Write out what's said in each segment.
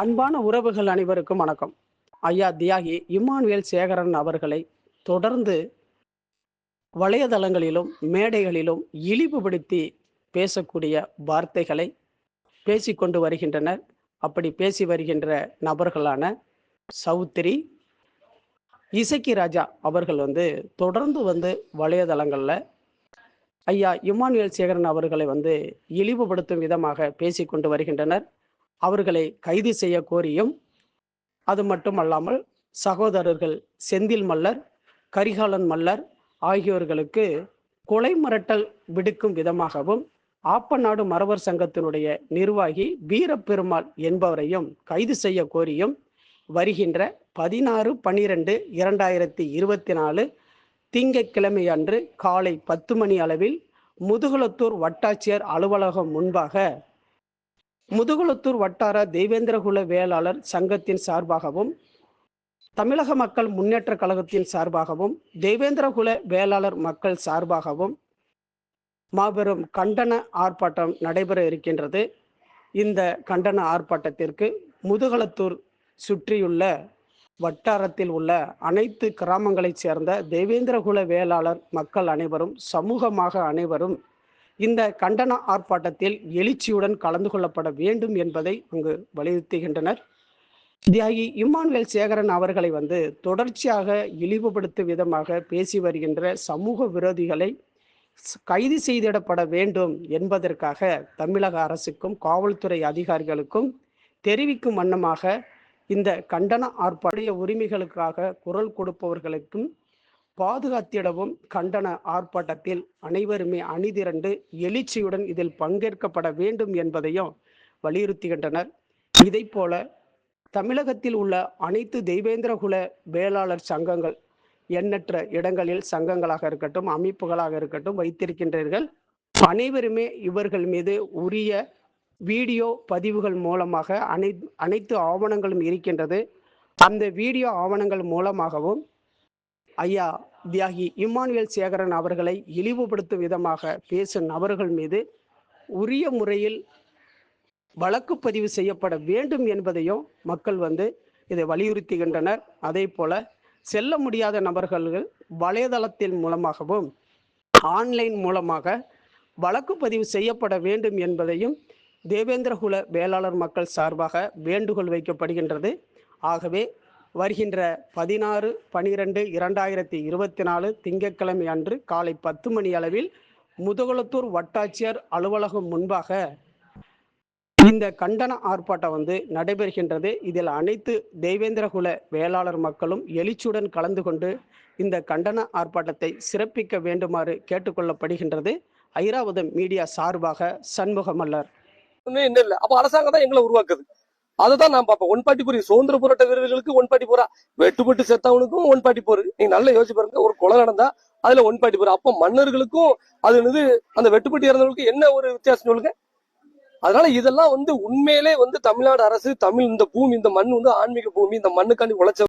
அன்பான உறவுகள் அனைவருக்கும் வணக்கம். ஐயா தியாகி இம்மானுவேல் சேகரன் அவர்களை தொடர்ந்து வலையதளங்களிலும் மேடைகளிலும் இழிவுபடுத்தி பேசக்கூடிய வார்த்தைகளை பேசிக்கொண்டு வருகின்றனர். அப்படி பேசி வருகின்ற நபர்களான சௌத்ரி இசக்கி ராஜா அவர்கள் வந்து தொடர்ந்து வந்து வலையதளங்களில் ஐயா இம்மானுவேல் சேகரன் அவர்களை வந்து இழிவுபடுத்தும் விதமாக பேசிக்கொண்டு வருகின்றனர். அவர்களை கைது செய்ய கோரியும் அது மட்டுமல்லாமல் சகோதரர்கள் செந்தில் மல்லர் கரிகாலன் மல்லர் ஆகியோர்களுக்கு கொலை மிரட்டல் விடுக்கும் விதமாகவும் ஆப்பநாடு மறவர் சங்கத்தினுடைய நிர்வாகி வீரப்பெருமாள் என்பவரையும் கைது செய்ய கோரியும் வருகின்ற பதினாறு பனிரெண்டு இரண்டாயிரத்தி இருபத்தி நாலு திங்கட்கிழமை அன்று காலை பத்து மணி அளவில் முதுகுளத்தூர் வட்டாட்சியர் அலுவலகம் முன்பாக முதுகுளத்தூர் வட்டார தெய்வேந்திரகுல வேளாளர் சங்கத்தின் சார்பாகவும் தமிழக மக்கள் முன்னேற்ற கழகத்தின் சார்பாகவும் தெய்வேந்திரகுல வேளாளர் மக்கள் சார்பாகவும் மாபெரும் கண்டன ஆர்ப்பாட்டம் நடைபெற இருக்கின்றது. இந்த கண்டன ஆர்ப்பாட்டத்திற்கு முதுகலத்தூர் சுற்றியுள்ள வட்டாரத்தில் உள்ள அனைத்து கிராமங்களைச் சேர்ந்த தேவேந்திரகுல வேளாளர் மக்கள் அனைவரும் சமூகமாக அனைவரும் இந்த கண்டன ஆர்ப்பாட்டத்தில் எழுச்சியுடன் கலந்து கொள்ளப்பட வேண்டும் என்பதை அங்கு வலியுறுத்துகின்றனர். தியாகி இம்மானுவேல் சேகரன் அவர்களை வந்து தொடர்ச்சியாக இழிவுபடுத்தும் விதமாக பேசி வருகின்ற சமூக விரோதிகளை கைது செய்திடப்பட வேண்டும் என்பதற்காக தமிழக அரசுக்கும் காவல்துறை அதிகாரிகளுக்கும் தெரிவிக்கும் வண்ணமாக இந்த கண்டன ஆர்ப்பாட்டிய உரிமைகளுக்காக குரல் கொடுப்பவர்களுக்கும் பாதுகாத்திடவும் கண்டன ஆர்ப்பாட்டத்தில் அனைவருமே அணிதிரண்டு எழுச்சியுடன் இதில் பங்கேற்கப்பட வேண்டும் என்பதையும் வலியுறுத்துகின்றனர். இதை போல தமிழகத்தில் உள்ள அனைத்து தெய்வேந்திரகுல வேளாளர் சங்கங்கள் எண்ணற்ற இடங்களில் சங்கங்களாக இருக்கட்டும் அமைப்புகளாக இருக்கட்டும் வைத்திருக்கின்றீர்கள். அனைவருமே இவர்கள் மீது உரிய வீடியோ பதிவுகள் மூலமாக அனை அனைத்து ஆவணங்களும் இருக்கின்றது. அந்த வீடியோ ஆவணங்கள் மூலமாகவும் ஐயா தியாகி இம்மானுவேல் சேகரன் அவர்களை இழிவுபடுத்தும் விதமாக பேசும் நபர்கள் மீது உரிய முறையில் வழக்கு பதிவு செய்யப்பட வேண்டும் என்பதையும் மக்கள் வந்து இதை வலியுறுத்துகின்றனர். அதே போல செல்ல முடியாத நபர்கள் வலைதளத்தின் மூலமாகவும் ஆன்லைன் மூலமாக வழக்கு பதிவு செய்யப்பட வேண்டும் என்பதையும் தேவேந்திரகுல வேளாளர் மக்கள் சார்பாக வேண்டுகோள் வைக்கப்படுகின்றது. ஆகவே வருகின்ற பதினாறு பனிரெண்டு இரண்டாயிரத்தி இருபத்தி நாலு திங்கட்கிழமை அன்று காலை பத்து மணி அளவில் முதுகுளத்தூர் வட்டாட்சியர் அலுவலகம் முன்பாக இந்த கண்டன ஆர்ப்பாட்டம் வந்து நடைபெறுகின்றது. இதில் அனைத்து தெய்வேந்திரகுல வேளாளர் மக்களும் எழுச்சியுடன் கலந்து கொண்டு இந்த கண்டன ஆர்ப்பாட்டத்தை சிறப்பிக்க வேண்டுமாறு கேட்டுக்கொள்ளப்படுகின்றது. ஐராவதம் மீடியா சார்பாக சண்முகமல்லர். இன்னும் இல்லை. அப்போ அரசாங்கம் தான் எங்களை உருவாக்குது. அதைதான் நான் பார்ப்பேன். ஒன் பாட்டி போர் சுதந்திர போராட்ட வீரர்களுக்கு ஒன் பாட்டி போரா வெட்டுப்பட்டு செத்தவனுக்கும் ஒன் பாட்டி போர். நீங்க நல்லா யோசிச்சு பாருங்க. ஒரு கொலை நடந்தா அதுல ஒன் பாட்டி போர். அப்ப மன்னர்களுக்கும் அது என்னது அந்த வெட்டுப்பட்டு இறந்தவர்களுக்கு என்ன ஒரு வித்தியாசம் சொல்லுங்க? அதனால இதெல்லாம் வந்து உண்மையிலே வந்து தமிழ்நாடு அரசு தமிழ் இந்த பூமி இந்த மண் வந்து ஆன்மீக பூமி இந்த மண்ணுக்காண்டி உழைச்ச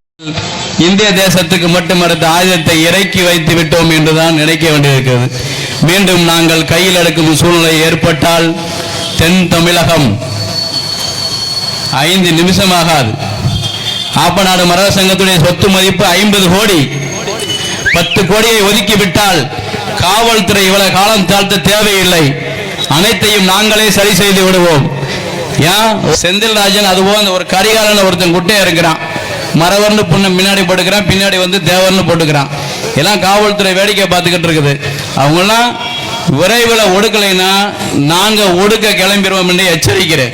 இந்திய தேசத்துக்கு மட்டுமடுத்த ஆயுதத்தை இறக்கி வைத்து விட்டோம் என்றுதான் நினைக்க வேண்டியிருக்கிறது. மீண்டும் நாங்கள் கையில் எடுக்கும் சூழ்நிலை ஏற்பட்டால் தென் தமிழகம் ஐந்து நிமிஷமாகாது. ஆப்பநாடு மரக சங்கத்துடைய சொத்து மதிப்பு ஐம்பது கோடி. பத்து கோடியை ஒதுக்கிவிட்டால் காவல்துறை இவ்வளவு காலம் தாழ்த்த தேவையில்லை. அனைத்தையும் நாங்களே சரி செய்து விடுவோம். ஏன்? செந்தில் ராஜன் அதுபோல் அந்த ஒரு கரிகாலன் ஒருத்தன் குட்டையா இருக்கிறான். மரவர்னு பொண்ணு முன்னாடி போட்டுக்கிறான் பின்னாடி வந்து தேவர்னு போட்டுக்கிறான். எல்லாம் காவல்துறை வேடிக்கை பார்த்துக்கிட்டு இருக்குது. அவங்கெல்லாம் விரைவில் ஒடுக்கலைன்னா நாங்க ஒடுக்க கிளம்பிடுவோம் என்று எச்சரிக்கிறேன்.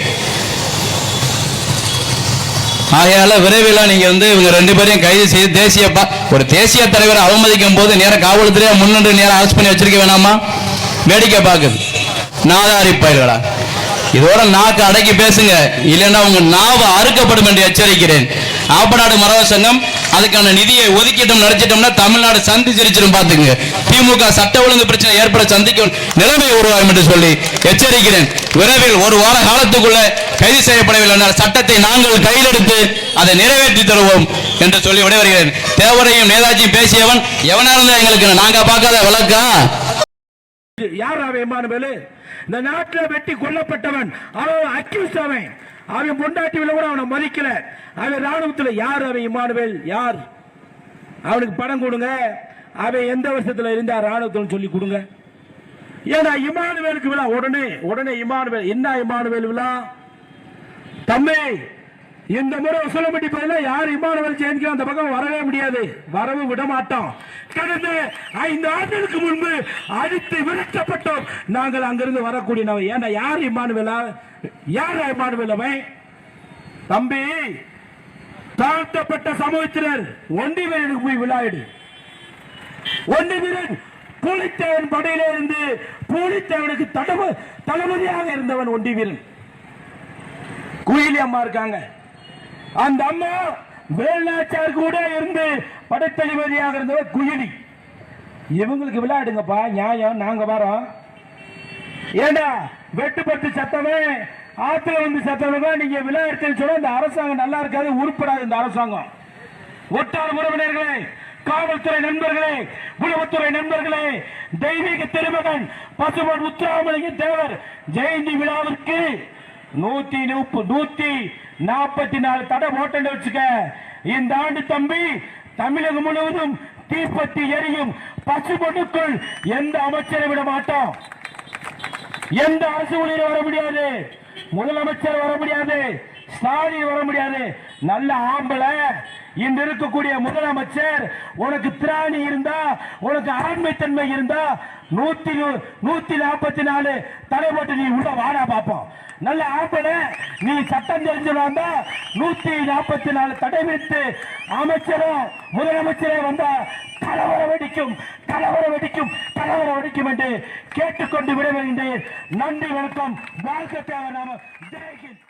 ஆகையால விரைவில் நீங்க வந்து இவங்க ரெண்டு பேரையும் கைது செய்து தேசிய ஒரு தேசிய தலைவரை அவமதிக்கும் போது நேரம் காவல்துறையா முன்னின்று நேரம் அரெஸ்ட் பண்ணி வச்சிருக்க வேணாமா? வேடிக்கை பார்க்குது. நாதாரி பயிர்களா? இதோட நாக்கு அடக்கி பேசுங்க. இல்லைன்னா உங்க நாவை அறுக்கப்படும் என்று எச்சரிக்கிறேன். ஆப்பநாடு மரவ சங்கம் அதுக்கான நிதியை ஒதுக்கிட்டோம் நடிச்சிட்டோம்னா தமிழ்நாடு சந்தி சிரிச்சிடும் பாத்துங்க திமுக சட்ட ஒழுங்கு பிரச்சனை ஏற்பட சந்திக்கும் நிலைமை உருவாகும் என்று சொல்லி எச்சரிக்கிறேன். விரைவில் ஒரு வார காலத்துக்குள்ள கைது செய்யப்படவில்லை என்றால் சட்டத்தை நாங்கள் கையில் எடுத்து அதை நிறைவேற்றி தருவோம் என்று சொல்லி விடைபெறுகிறேன். தேவரையும் நேதாஜியும் பேசியவன் எவனா இருந்தா எங்களுக்கு நாங்க பார்க்காத வழக்கா? யார் அவன் இந்த நாட்டில் வெட்டி கொல்லப்பட்டவன் அவன் அக்யூஸ் அவன். அவன் பொண்டாட்டியில கூட அவனை மதிக்கல. அவன் ராணுவத்துல யார் அவன் இமானுவேல்? யார்? அவனுக்கு பணம் கொடுங்க. அவன் எந்த வருஷத்துல இருந்தா ராணுவத்தில் சொல்லி கொடுங்க. ஏன்னா இமானுவேலுக்கு விழா? உடனே உடனே இமானுவேல் என்ன இமானுவேல் விழா? தம்பி இந்த முறை உசலம்பட்டி பகுதியில் யார் இமானவர் ஜெயந்திக்கு அந்த பக்கம் வரவே முடியாது. வரவு விட மாட்டோம் கடந்த ஐந்து ஆண்டுகளுக்கு முன்பு அடித்து விரட்டப்பட்டோம். நாங்கள் அங்கிருந்து வரக்கூடியவன் ஏன்னா யார் இமானுவேலா? யார் இமானுவேல் தம்பி தாழ்த்தப்பட்ட சமூகத்தினர் ஒண்டி வீரனுக்கு போய் விழாயிடு ஒண்டி வீரன் பூலித்தேவன் படையில இருந்து பூலித்தேவனுக்கு தடவு தளபதியாக இருந்தவன் ஒண்டி வீரன். குயிலி அம்மா இருக்காங்க. அந்த அம்மா வேலுநாச்சார் கூட இருந்து படைத்தளபதியாக இருந்தவர் குயிலி. இவங்களுக்கு விளையாடுங்கப்பா நியாயம் நாங்க வரோம். ஏண்டா வெட்டுப்பட்டு சத்தமே ஆத்துல வந்து சத்தவங்க நீங்க விளையாடுன்னு சொன்னா இந்த அரசாங்கம் நல்லா இருக்காது உருப்படாது இந்த அரசாங்கம். ஒட்டார் உறவினர்களே காவல்துறை நண்பர்களே உளவுத்துறை நண்பர்களே தெய்வீக திருமகன் பசுமன் முத்துராமலிங்க தேவர் ஜெயந்தி விழாவிற்கு நூத்தி முப்பது நூத்தி நாற்பத்தி நாலு தடை ஓட்டன்னு வச்சுக்க. இந்த ஆண்டு தம்பி தமிழகம் முழுவதும் தீப்பத்தி எரியும் பசுமனுக்குள் எந்த அமைச்சரை விட மாட்டோம்? எந்த அரசு ஊழியர் வர முடியாது? முதலமைச்சர் வர முடியாது. ஸ்டாலின் வர முடியாது. நல்ல ஆம்பளை. இன்று இருக்கக்கூடிய முதலமைச்சர் உனக்கு திராணி இருந்தா உனக்கு ஆண்மைத்தன்மை இருந்தா நூத்தி நூத்தி நாற்பத்தி நாலு தடை போட்டு நீ உள்ள வாடா பார்ப்போம் நல்ல ஆம்பளை நீ சட்டம் தெரிஞ்சு தெரிஞ்சவா நூத்தி நாற்பத்தி நாலு தடை விட்டு அமைச்சரும் முதலமைச்சரே வந்தா கலவர வெடிக்கும் கலவர வெடிக்கும் கலவர வெடிக்கும் என்று கேட்டுக்கொண்டு விட நன்றி வணக்கம். வாழ்க்கை தேவை நாம. ஜெயஹிந்த்